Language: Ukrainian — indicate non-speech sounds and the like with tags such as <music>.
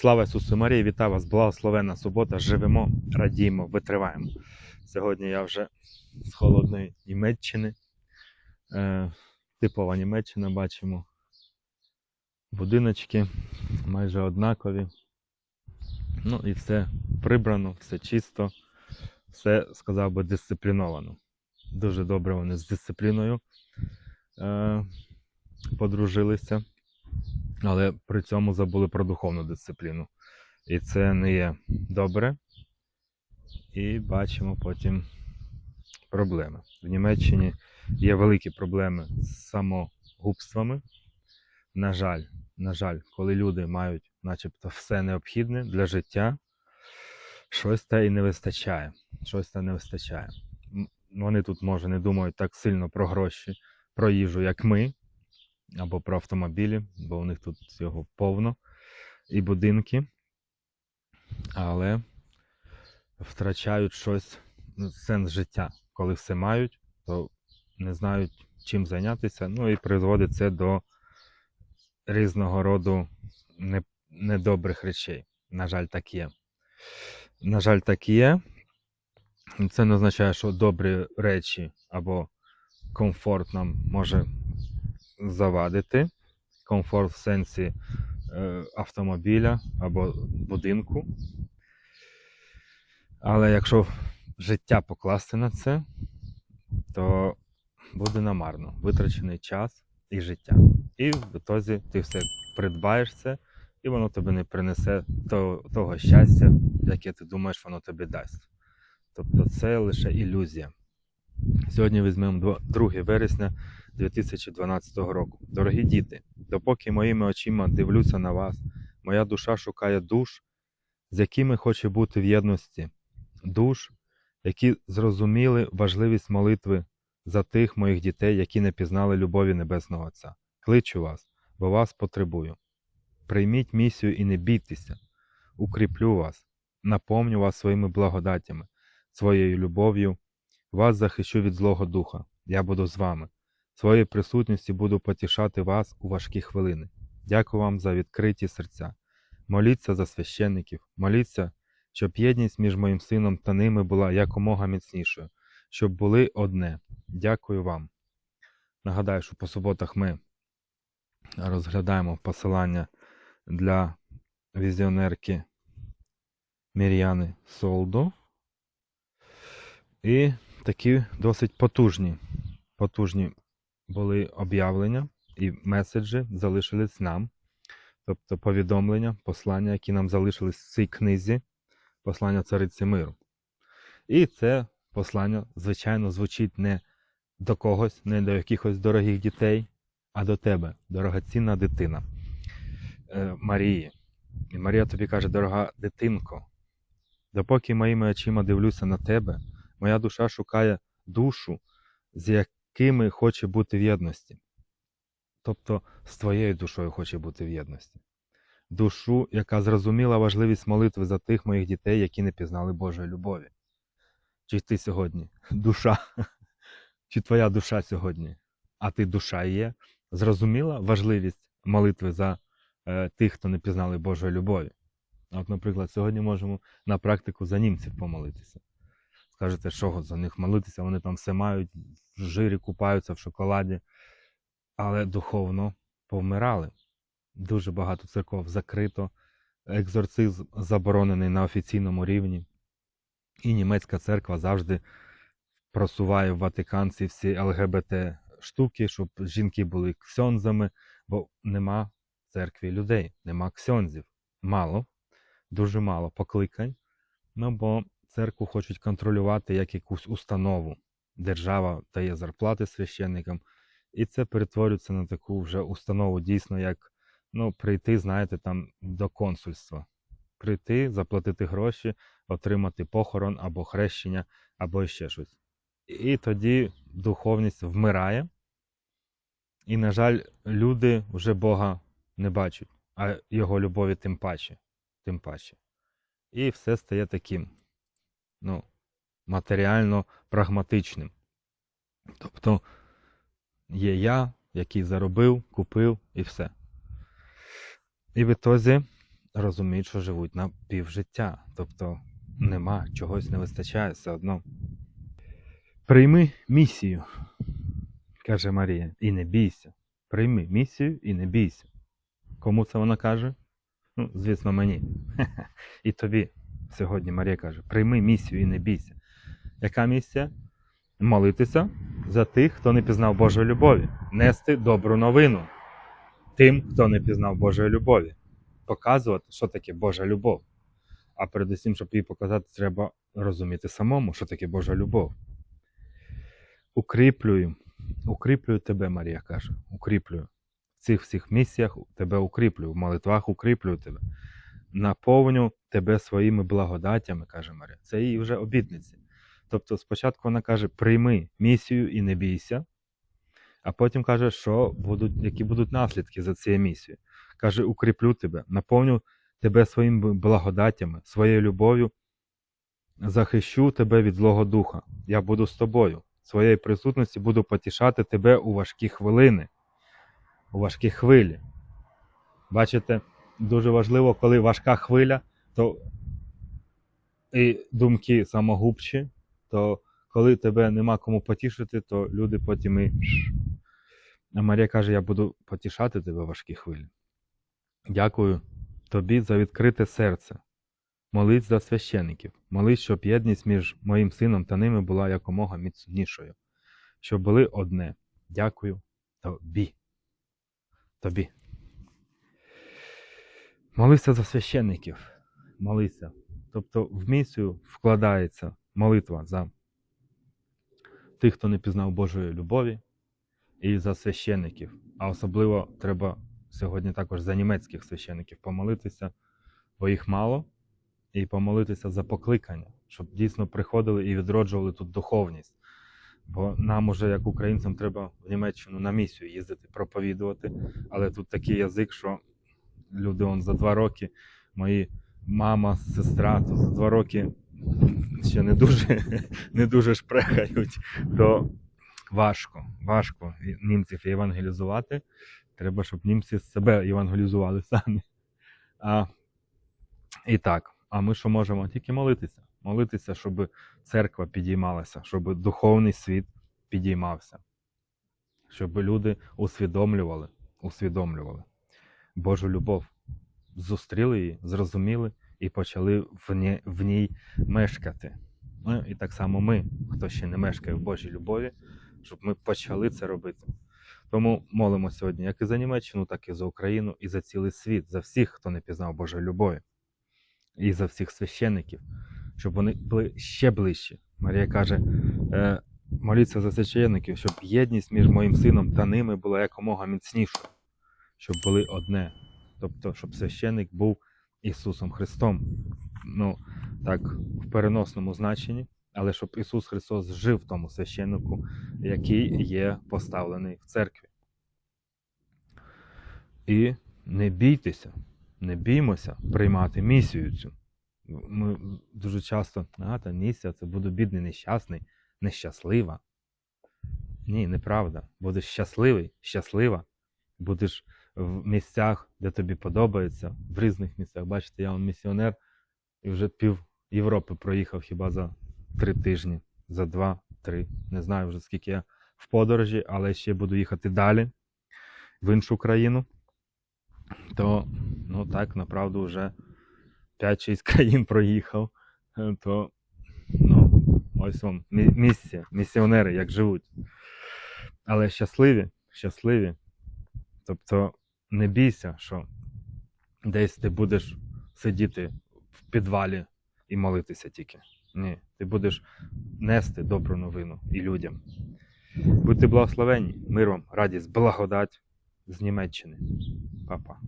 Слава Ісусу Марії, вітаю вас, благословенна субота. Живемо, радіємо, витриваємо. Сьогодні я вже з холодної Німеччини. Е, типова Німеччина бачимо. Будиночки майже однакові. Ну і все прибрано, все чисто, все, сказав би, дисципліновано. Дуже добре вони з дисципліною е, подружилися але при цьому забули про духовну дисципліну. І це не є добре. І бачимо потім проблеми. В Німеччині є великі проблеми з самогубствами. На жаль, на жаль, коли люди мають начебто все необхідне для життя, щось та і не вистачає. Щось та не вистачає. Вони тут, може, не думають так сильно про гроші, про їжу, як ми, або про автомобілі, бо у них тут всього повно, і будинки, але втрачають щось, ну, сенс життя. Коли все мають, то не знають чим зайнятися. Ну і призводить це до різного роду недобрих речей. На жаль, так є. На жаль, так є. Це не означає, що добрі речі або комфорт нам може завадити. Комфорт в сенсі е, автомобіля або будинку. Але якщо життя покласти на це, то буде намарно витрачений час і життя. І в ітозі ти все придбаєш це, і воно тобі не принесе того, того щастя, яке ти думаєш, воно тобі дасть. Тобто це лише ілюзія. Сьогодні візьмемо 2 вересня 2012 року. Дорогі діти, допоки моїми очима дивлюся на вас, моя душа шукає душ, з якими хоче бути в єдності, душ, які зрозуміли важливість молитви за тих моїх дітей, які не пізнали любові Небесного Отця. Кличу вас, бо вас потребую. Прийміть місію і не бійтеся, укріплю вас, наповню вас своїми благодатями, своєю любов'ю, вас захищу від Злого Духа. Я буду з вами. Своєю присутністю буду потішати вас у важкі хвилини. Дякую вам за відкриті серця. Моліться за священників, моліться, щоб єдність між моїм сином та ними була якомога міцнішою, щоб були одне. Дякую вам. Нагадаю, що по суботах ми розглядаємо посилання для візіонерки Мір'яни Солдо. І такі досить потужні, потужні були об'явлення і меседжі залишились нам. Тобто повідомлення, послання, які нам залишились в цій книзі, послання цариці миру. І це послання, звичайно, звучить не до когось, не до якихось дорогих дітей, а до тебе, дорогоцінна дитина е, Марії. І Марія тобі каже, дорога дитинко, допоки моїми очима дивлюся на тебе, моя душа шукає душу, з якими хоче бути в єдності. Тобто з твоєю душою хоче бути в єдності. Душу, яка зрозуміла важливість молитви за тих моїх дітей, які не пізнали Божої любові. Чи ти сьогодні душа? Чи твоя душа сьогодні? А ти душа є? Зрозуміла важливість молитви за е, тих, хто не пізнали Божої любові? От, наприклад, сьогодні можемо на практику за німців помолитися. Скажете, що за них молитися, вони там все мають, в жирі купаються в шоколаді, але духовно повмирали. Дуже багато церков закрито, екзорцизм заборонений на офіційному рівні. І німецька церква завжди просуває в Ватикан ці всі ЛГБТ штуки, щоб жінки були ксьонзами, бо нема в церкві людей, нема ксьонзів. Мало, дуже мало покликань. Ну бо церкву хочуть контролювати як якусь установу. Держава дає зарплати священникам, і це перетворюється на таку вже установу, дійсно, як ну, прийти, знаєте, там до консульства. Прийти, заплатити гроші, отримати похорон або хрещення, або ще щось. І тоді духовність вмирає. І, на жаль, люди вже Бога не бачать, а його любові тим паче. Тим паче. І все стає таким, ну, матеріально прагматичним. Тобто є я, який заробив, купив і все. І в ітозі розуміють, що живуть на півжиття. Тобто нема, чогось не вистачає все одно. Прийми місію, каже Марія, і не бійся. Прийми місію і не бійся. Кому це вона каже? Ну, звісно, мені. <laughs> І тобі. Сьогодні Марія каже: прийми місію і не бійся. Яка місія? Молитися за тих, хто не пізнав Божої любові, нести добру новину тим, хто не пізнав Божої любові, показувати, що таке Божа любов. А передусім, щоб її показати, треба розуміти самому, що таке Божа любов. Укріплюю, укріплюю тебе, Марія каже. Укріплюю. В цих всіх місіях тебе укріплюю, в молитвах укріплюю тебе. Наповню тебе своїми благодаттями, каже Марія. Це її вже обітниці. Тобто спочатку вона каже: прийми місію і не бійся, а потім каже, що будуть, які будуть наслідки за цією місією. Каже, укріплю тебе, наповню тебе своїми благодаттями, своєю любов'ю, захищу тебе від злого духа. Я буду з тобою. Своєю присутності буду потішати тебе у важкі хвилини, у важкі хвилі. Бачите, дуже важливо, коли важка хвиля, то і думки самогубчі, то коли тебе нема кому потішити, то люди потім і. А Марія каже: Я буду потішати тебе важкі хвилі. Дякую тобі за відкрите серце. Молись за священиків, молись, щоб єдність між моїм сином та ними була якомога міцнішою, щоб були одне. Дякую тобі. Тобі. Молися за священників. Молися. Тобто в місію вкладається молитва за тих, хто не пізнав Божої любові, і за священників. А особливо треба сьогодні також за німецьких священників помолитися, бо їх мало, і помолитися за покликання, щоб дійсно приходили і відроджували тут духовність. Бо нам уже, як українцям, треба в Німеччину на місію їздити, проповідувати. Але тут такий язик, що люди он за два роки, мої мама, сестра, то за два роки ще не дуже, <laughs> не дуже шпрехають, то важко, важко німців євангелізувати. Треба, щоб німці себе євангелізували самі. А, і так, а ми що можемо? Тільки молитися. Молитися, щоб церква підіймалася, щоб духовний світ підіймався, щоб люди усвідомлювали, усвідомлювали Божу любов, зустріли її, зрозуміли і почали в ній, мешкати. Ну і так само ми, хто ще не мешкає в Божій любові, щоб ми почали це робити. Тому молимо сьогодні як і за Німеччину, так і за Україну, і за цілий світ, за всіх, хто не пізнав Божої любові, і за всіх священників, щоб вони були ще ближче. Марія каже: е, моліться за священників, щоб єдність між моїм сином та ними була якомога міцнішою, щоб були одне. Тобто, щоб священник був Ісусом Христом. Ну, так, в переносному значенні, але щоб Ісус Христос жив в тому священнику, який є поставлений в церкві. І не бійтеся, не біймося приймати місію цю. Ми дуже часто, а, та місія, це буду бідний, нещасний, нещаслива. Ні, неправда. Будеш щасливий, щаслива, будеш в місцях, де тобі подобається, в різних місцях. Бачите, я он місіонер і вже пів Європи проїхав хіба за три тижні, за два-три. Не знаю вже скільки я в подорожі, але ще буду їхати далі в іншу країну. То, ну так, направду, вже 5-6 <laughs> країн проїхав. То, ну, ось вам мі- місія, місіонери, як живуть. Але щасливі, щасливі. Тобто не бійся, що десь ти будеш сидіти в підвалі і молитися тільки. Ні, ти будеш нести добру новину і людям. Будьте благословенні, мир вам, радість, благодать з Німеччини. Па-па.